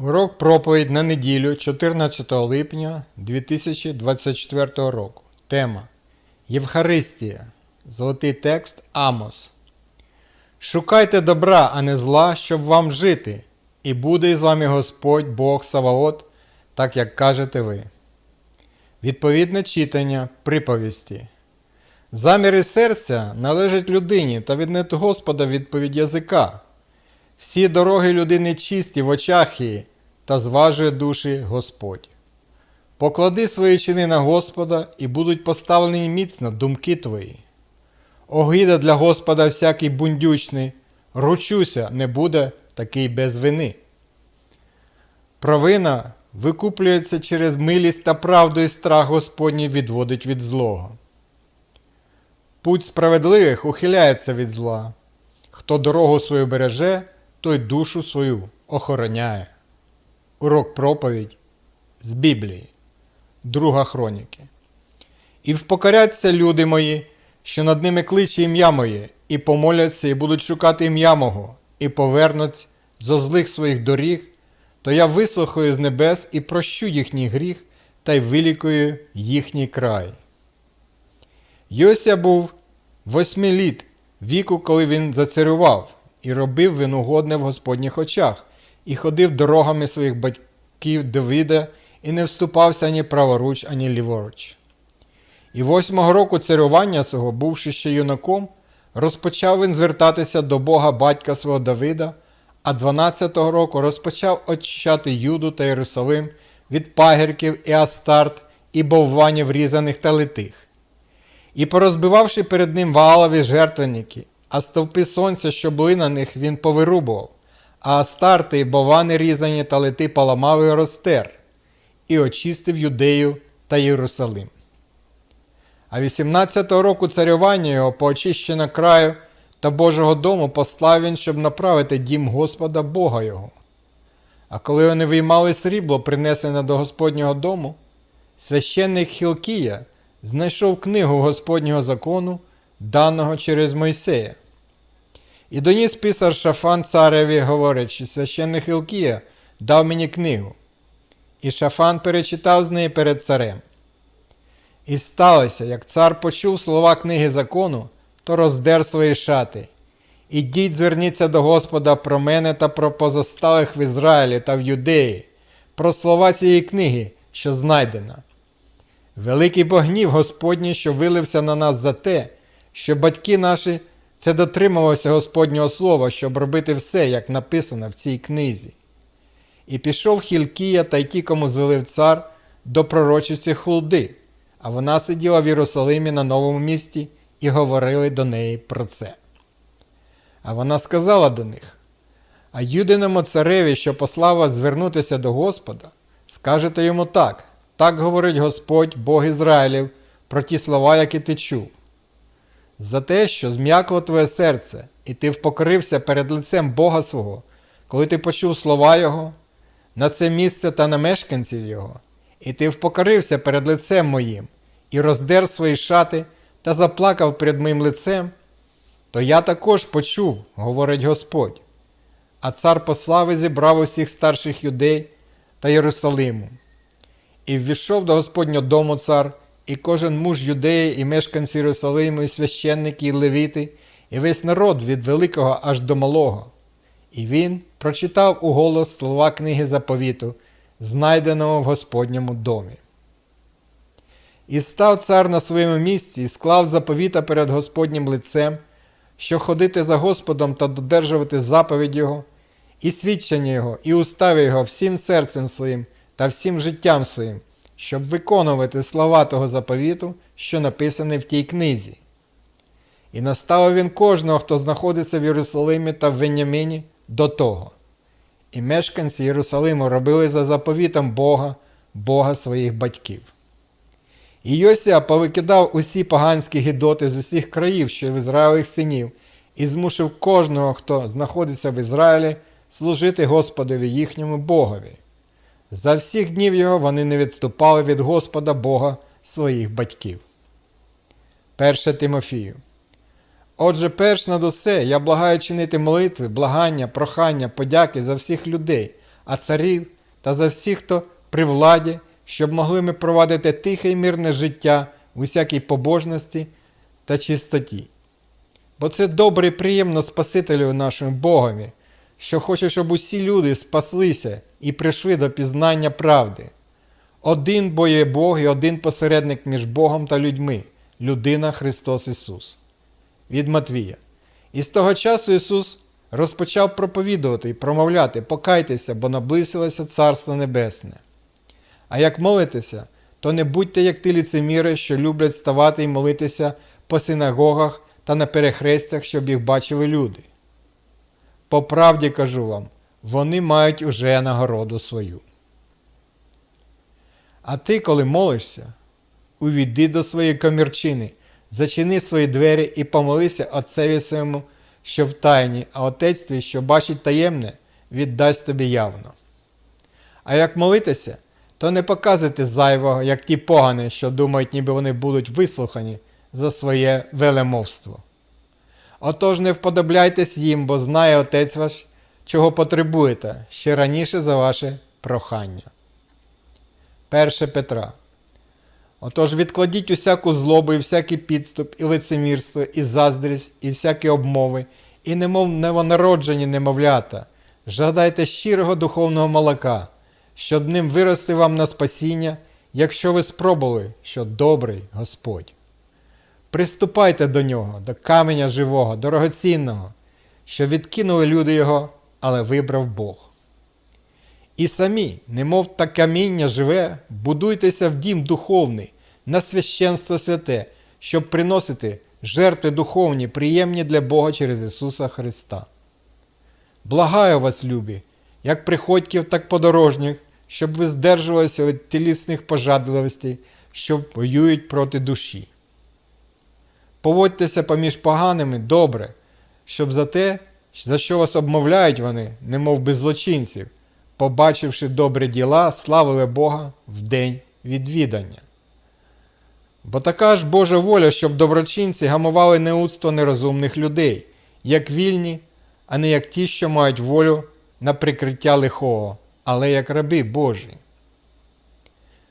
Урок проповідь на неділю 14 липня 2024 року. Тема Євхаристія. Золотий текст Амос. Шукайте добра, а не зла, щоб вам жити, і буде із вами Господь Бог Саваот, так як кажете ви. Відповідне читання приповісті. Заміри серця належать людині та віднет Господа відповідь язика. Всі дороги людини чисті в очах її, та зважує душі Господь. Поклади свої чини на Господа, і будуть поставлені міцно думки твої. Огида для Господа всякий бундючний, ручуся, не буде такий без вини. Провина викуплюється через милість та правду і страх Господній відводить від злого. Путь справедливих ухиляється від зла. Хто дорогу свою береже, той душу свою охороняє. Урок проповідь з Біблії, Друга Хроніки. І впокоряться люди мої, що над ними кличе ім'я моє, і помоляться, і будуть шукати ім'я мого, і повернуть зо злих своїх доріг, то я вислухаю з небес і прощу їхній гріх та й вилікую їхній край. Йося був восьми літ віку, коли він зацарював, і робив він угодне в Господніх очах, і ходив дорогами своїх батьків Давида, і не вступався ані праворуч, ані ліворуч. І восьмого року царювання свого, бувши ще юнаком, розпочав він звертатися до Бога батька свого Давида, а 12-го року розпочав очищати Юду та Єрусалим від пагірків і астарт, і бовванів різаних та литих. І порозбивавши перед ним ваалові жертвенники, а стовпи сонця, що були на них, він повирубував, а астарти бовани різані та лити поламав і розтер, і очистив Юдею та Єрусалим. А 18-го року царювання його по очищення краю та Божого дому послав він, щоб направити дім Господа Бога його. А коли вони виймали срібло, принесене до Господнього дому, священник Хілкія знайшов книгу Господнього закону, даного через Мойсея. І доніс писар Шафан цареві, говорячи, священник Хілкія дав мені книгу. І Шафан перечитав з неї перед царем. І сталося, як цар почув слова книги закону, то роздер свої шати. Ідіть, зверніться до Господа про мене та про позосталих в Ізраїлі та в Юдеї, про слова цієї книги, що знайдена. Великий богнів Господній, що вилився на нас за те, що батьки наші це дотримувалися Господнього слова, щоб робити все, як написано в цій книзі. І пішов Хілкія та й ті, кому звелив цар, до пророчиці Хулди, а вона сиділа в Єрусалимі на новому місті і говорили до неї про це. А вона сказала до них: А юдиному цареві, що послав вас звернутися до Господа, скажете йому так: так говорить Господь, Бог Ізраїлів, про ті слова, які ти чув. За те, що зм'якло твоє серце, і ти впокорився перед лицем Бога свого, коли ти почув слова Його, на це місце та на мешканців Його, і ти впокорився перед лицем моїм, і роздер свої шати та заплакав перед моїм лицем, то я також почув, говорить Господь. А цар послав і зібрав усіх старших юдей та Єрусалиму. І ввійшов до Господнього дому цар, і кожен муж юдеї, і мешканці Єрусалиму, і священники, і левіти, і весь народ від великого аж до малого. І він прочитав у голос слова книги заповіту, знайденого в Господньому домі. І став цар на своєму місці, і склав заповіта перед Господнім лицем, що ходити за Господом та додержувати заповідь Його, і свідчення Його, і устави Його всім серцем своїм та всім життям своїм, щоб виконувати слова того заповіту, що написані в тій книзі. І наставив він кожного, хто знаходиться в Єрусалимі та в Веняміні, до того. І мешканці Єрусалиму робили за заповітом Бога, Бога своїх батьків. І Йосія повикидав усі поганські гідоти з усіх країв, що в Ізраїлих синів, і змусив кожного, хто знаходиться в Ізраїлі, служити Господові їхньому Богові. За всіх днів його вони не відступали від Господа Бога своїх батьків. 1 Тимофію. Отже, перш над усе, я благаю чинити молитви, благання, прохання, подяки за всіх людей, а царів та за всіх, хто при владі, щоб могли ми провадити тихе й мирне життя в усякій побожності та чистоті. Бо це добре і приємно Спасителю нашому Богові, що хоче, щоб усі люди спаслися і прийшли до пізнання правди. Один бо є Бог і один посередник між Богом та людьми людина Христос Ісус. Від Матвія. І з того часу Ісус розпочав проповідувати і промовляти Покайтеся, бо наблизилося Царство Небесне. А як молитеся, то не будьте як ті ліцеміри, що люблять ставати і молитися по синагогах та на перехрестях, щоб їх бачили люди. По правді кажу вам, вони мають уже нагороду свою. А ти, коли молишся, увійди до своєї комірчини, зачини свої двері і помолися Отцеві своєму, що в тайні, а Отець твій, що бачить таємне, віддасть тобі явно. А як молитися, то не показуйте зайвого, як ті погані, що думають, ніби вони будуть вислухані за своє велемовство. Отож не вподобляйтесь їм, бо знає Отець ваш, чого потребуєте ще раніше за ваше прохання. 1 Петра. Отож відкладіть усяку злобу і всякий підступ, і лицемірство, і заздрість, і всякі обмови, і немов новонароджені немовлята, жадайте щирого духовного молока, щоб ним вирости вам на спасіння, якщо ви спробували, що добрий Господь. Приступайте до нього, до каменя живого, дорогоцінного, що відкинули люди його, але вибрав Бог. І самі, немов та каміння живе, будуйтеся в дім духовний, на священство святе, щоб приносити жертви духовні, приємні для Бога через Ісуса Христа. Благаю вас, любі, як приходьків, так подорожніх, щоб ви здержувалися від тілісних пожадливостей, що воюють проти душі. Поводьтеся поміж поганими добре, щоб за те, за що вас обмовляють вони, немов би злочинців, побачивши добрі діла, славили Бога в день відвідання. Бо така ж Божа воля, щоб доброчинці гамували неудство нерозумних людей, як вільні, а не як ті, що мають волю на прикриття лихого, але як раби Божі.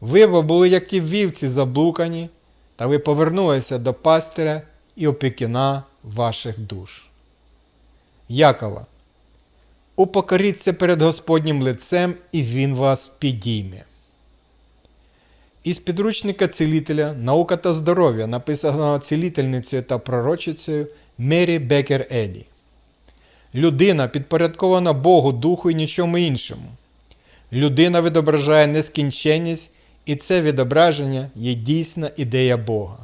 Ви бо були, як ті вівці заблукані, та ви повернулися до пастиря і опікуна ваших душ. Якова. Упокоріться перед Господнім лицем, і Він вас підійме. Із підручника цілителя Наука та здоров'я, написаного цілительницею та пророчицею Мері Бекер Еді. Людина підпорядкована Богу, Духу і нічому іншому. Людина відображає нескінченність, і це відображення є дійсна ідея Бога.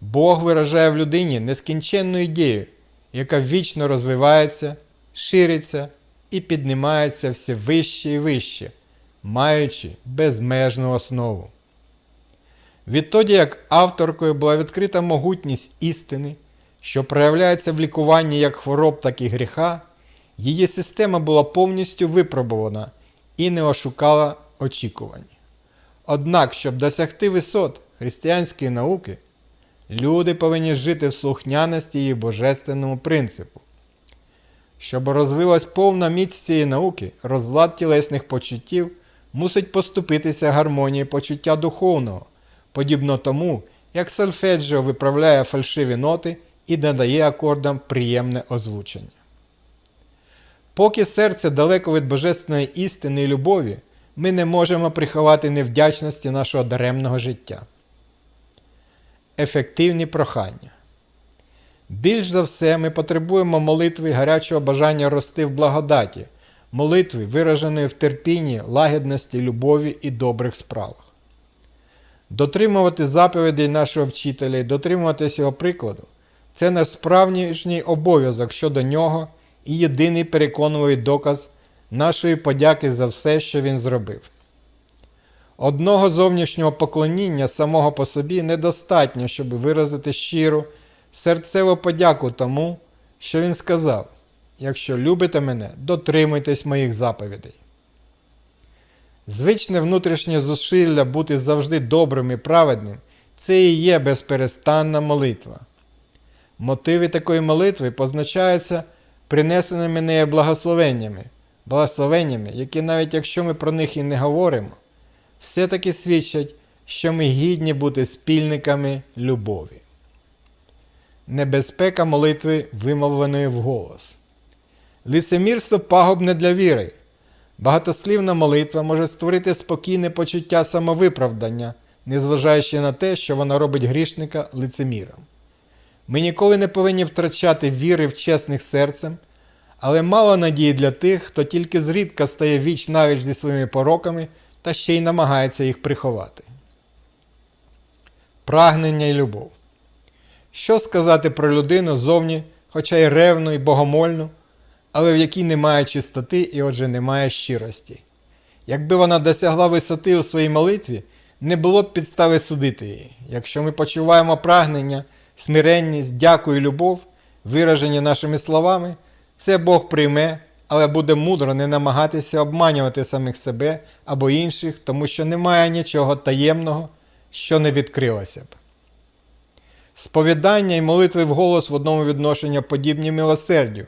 Бог виражає в людині нескінченну ідею, яка вічно розвивається, шириться і піднімається все вище і вище, маючи безмежну основу. Відтоді, як авторкою була відкрита могутність істини, що проявляється в лікуванні як хвороб, так і гріха, її система була повністю випробувана і не ошукала очікувань. Однак, щоб досягти висот християнської науки, люди повинні жити в слухняності її божественному принципу. Щоб розвилась повна міць цієї науки, розлад тілесних почуттів мусить поступитися гармонії почуття духовного, подібно тому, як сольфеджіо виправляє фальшиві ноти і надає акордам приємне озвучення. Поки серце далеко від божественної істини і любові, ми не можемо приховати невдячності нашого даремного життя. Ефективні прохання. Більш за все, ми потребуємо молитви гарячого бажання рости в благодаті, молитви, вираженої в терпінні, лагідності, любові і добрих справах. Дотримувати заповідей нашого вчителя і дотримуватися його прикладу це наш справжній обов'язок щодо нього і єдиний переконливий доказ нашої подяки за все, що він зробив. Одного зовнішнього поклоніння самого по собі недостатньо, щоб виразити щиру, серцеву подяку тому, що він сказав: якщо любите мене, дотримуйтесь моїх заповідей. Звичне внутрішнє зусилля бути завжди добрим і праведним це і є безперестанна молитва. Мотиви такої молитви позначаються принесеними нею благословеннями, благословеннями, які навіть якщо ми про них і не говоримо, все-таки свідчать, що ми гідні бути спільниками любові. Небезпека молитви вимовленої вголос. Лицемірство пагубне для віри. Багатослівна молитва може створити спокійне почуття самовиправдання, незважаючи на те, що вона робить грішника лицеміром. Ми ніколи не повинні втрачати віри в чесних серцем, але мало надії для тих, хто тільки зрідка стає віч навіч зі своїми пороками та ще й намагається їх приховати. Прагнення і любов. Що сказати про людину зовні, хоча й ревну і богомольну, але в якій немає чистоти і отже немає щирості. Якби вона досягла висоти у своїй молитві, не було б підстави судити її. Якщо ми почуваємо прагнення, смиренність, дяку і любов, виражені нашими словами, це Бог прийме, але буде мудро не намагатися обманювати самих себе або інших, тому що немає нічого таємного, що не відкрилося б. Сповідання і молитви вголос в одному відношенні подібні милосердю.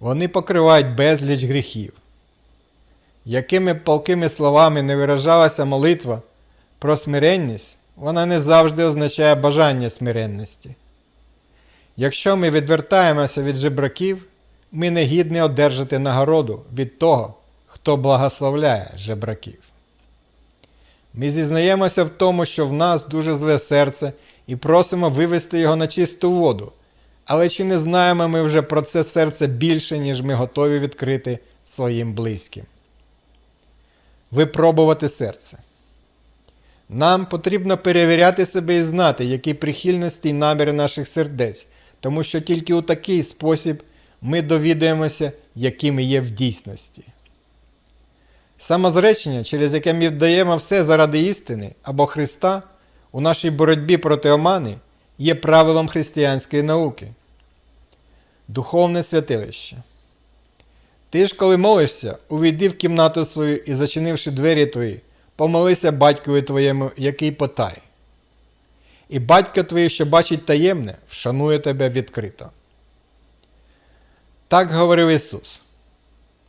Вони покривають безліч гріхів. Якими палкими словами не виражалася молитва про смиренність, вона не завжди означає бажання смиренності. Якщо ми відвертаємося від жебраків, ми не гідні одержати нагороду від того, хто благословляє жебраків. Ми зізнаємося в тому, що в нас дуже зле серце і просимо вивести його на чисту воду. Але чи не знаємо ми вже про це серце більше, ніж ми готові відкрити своїм близьким? Випробувати серце. Нам потрібно перевіряти себе і знати, які прихильності і наміри наших сердець, тому що тільки у такий спосіб ми довідаємося, якими є в дійсності. Самозречення, через яке ми вдаємо все заради істини або Христа у нашій боротьбі проти омани, є правилом християнської науки. Духовне святилище. Ти ж, коли молишся, увійди в кімнату свою і, зачинивши двері твої, помолися батькові твоєму, який потай. І батько твій, що бачить таємне, вшанує тебе відкрито. Так говорив Ісус.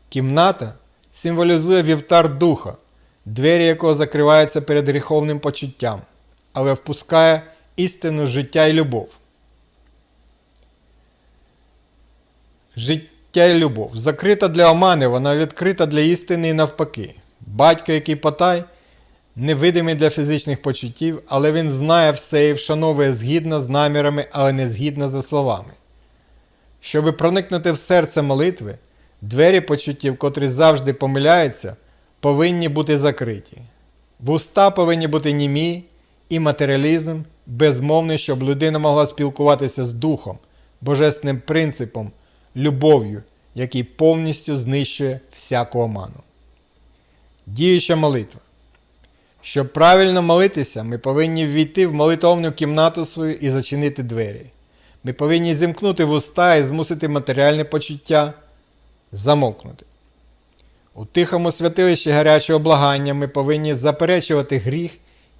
Кімната символізує вівтар духа, двері якого закриваються перед гріховним почуттям, але впускає істину життя і любов. Життя і любов. Закрита для омани, вона відкрита для істини і навпаки. Батько, який потай, невидимий для фізичних почуттів, але він знає все і вшановує згідно з намірами, але не згідно за словами. Щоби проникнути в серце молитви, двері почуттів, котрі завжди помиляються, повинні бути закриті. Вуста повинні бути німі і матеріалізм безмовний, щоб людина могла спілкуватися з духом, божественним принципом, любов'ю, який повністю знищує всяку оману. Діюча молитва. Щоб правильно молитися, ми повинні ввійти в молитовну кімнату свою і зачинити двері. Ми повинні зімкнути вуста і змусити матеріальне почуття замовкнути. У тихому святилищі гарячого благання ми повинні заперечувати гріх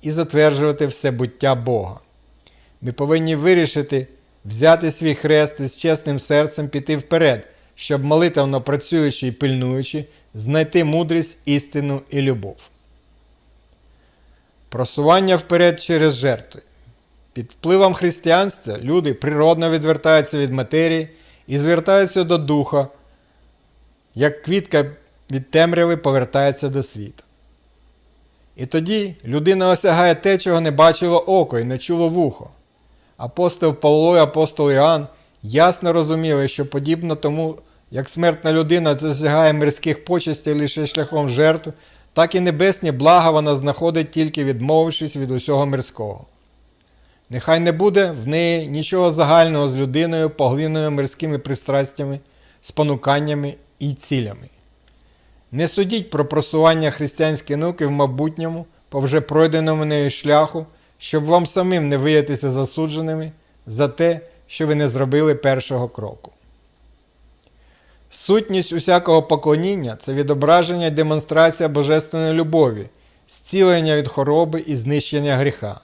і затверджувати все буття Бога. Ми повинні вирішити взяти свій хрест і з чесним серцем піти вперед, щоб молитовно працюючи і пильнуючи, знайти мудрість, істину і любов. Просування вперед через жертви. Під впливом християнства люди природно відвертаються від матерії і звертаються до духа, як квітка від темряви повертається до світу. І тоді людина осягає те, чого не бачило око і не чуло вухо. Апостол Павло і апостол Іоанн ясно розуміли, що подібно тому, як смертна людина досягає мирських почестей лише шляхом жертв, так і небесні блага вона знаходить тільки відмовившись від усього мирського. Нехай не буде в неї нічого загального з людиною, поглиненою мирськими пристрастями, спонуканнями і цілями. Не судіть про просування християнської науки в майбутньому по вже пройденому нею шляху, щоб вам самим не виятися засудженими за те, що ви не зробили першого кроку. Сутність усякого поклоніння це відображення і демонстрація божественної любові, зцілення від хвороби і знищення гріха.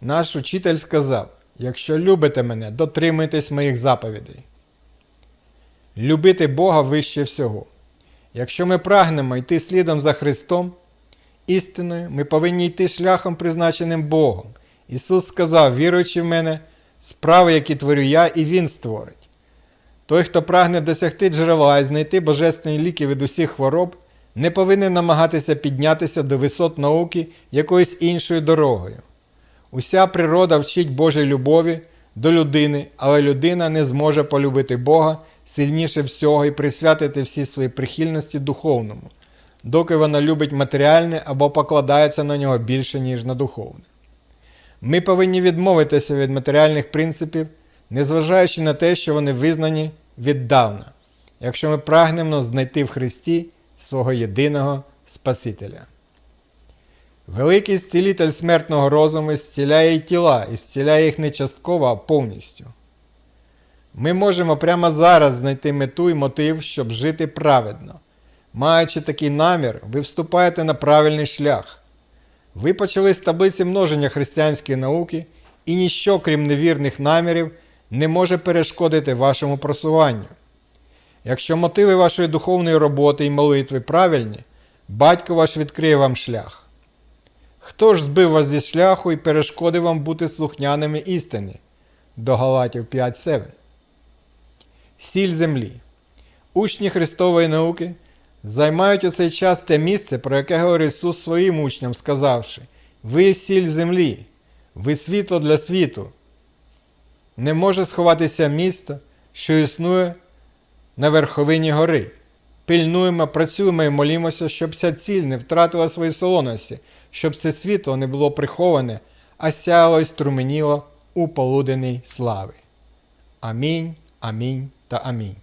Наш учитель сказав: якщо любите мене, дотримуйтесь моїх заповідей. Любити Бога вище всього. Якщо ми прагнемо йти слідом за Христом, істиною, ми повинні йти шляхом, призначеним Богом. Ісус сказав, віруючи в мене, справи, які творю я, і Він створить. Той, хто прагне досягти джерела і знайти божественні ліки від усіх хвороб, не повинен намагатися піднятися до висот науки якоюсь іншою дорогою. Уся природа вчить Божій любові до людини, але людина не зможе полюбити Бога сильніше всього і присвятити всі свої прихильності духовному, доки вона любить матеріальне або покладається на нього більше, ніж на духовне. Ми повинні відмовитися від матеріальних принципів, незважаючи на те, що вони визнані віддавна, якщо ми прагнемо знайти в Христі свого єдиного Спасителя. Великий зцілитель смертного розуму зціляє й тіла, і зціляє їх не частково, а повністю. Ми можемо прямо зараз знайти мету і мотив, щоб жити праведно. Маючи такий намір, ви вступаєте на правильний шлях. Ви почали з таблиці множення християнської науки, і ніщо, крім невірних намірів, не може перешкодити вашому просуванню. Якщо мотиви вашої духовної роботи і молитви правильні, батько ваш відкриє вам шлях. Хто ж збив вас зі шляху і перешкодив вам бути слухняними істині? До Галатів 5.7. Сіль землі. Учні Христової науки займають у цей час те місце, про яке говорив Ісус своїм учням, сказавши: Ви сіль землі, ви світло для світу. Не може сховатися місто, що існує на верховині гори. Пильнуємо, працюємо і молімося, щоб ця ціль не втратила свої солоності, щоб це світло не було приховане, а сяло й струменіло у полуденній слави. Амінь, амінь та амінь.